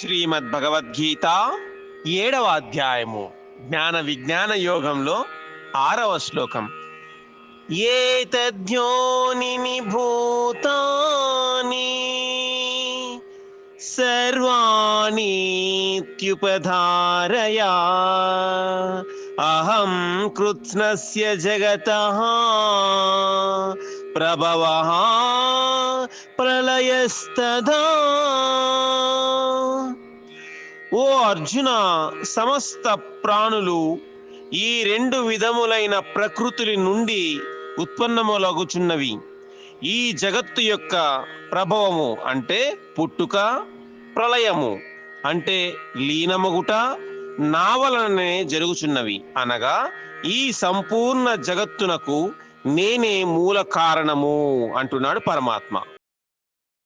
శ్రీమద్ భగవద్గీత ఏడవ అధ్యాయము జ్ఞాన విజ్ఞాన యోగంలో ఆరవ శ్లోకం. ఏతజ్ఞోని భూతాని సర్వాణీత్యుపధారయా. అహం కృత్స్నస్య జగత. ప్రభవ ప్రళయస్తదా. ఓ అర్జున సమస్త ప్రాణులు ఈ రెండు విధములైన ప్రకృతుల నుండి ఉత్పన్నములగుచున్నవి ఈ జగత్తు యొక్క ప్రభవము అంటే పుట్టుక ప్రళయము అంటే లీనమగుట నా వలననే జరుగుచున్నవి. అనగా ఈ సంపూర్ణ జగత్తునకు నేనే మూల కారణము అంటున్నాడు పరమాత్మ.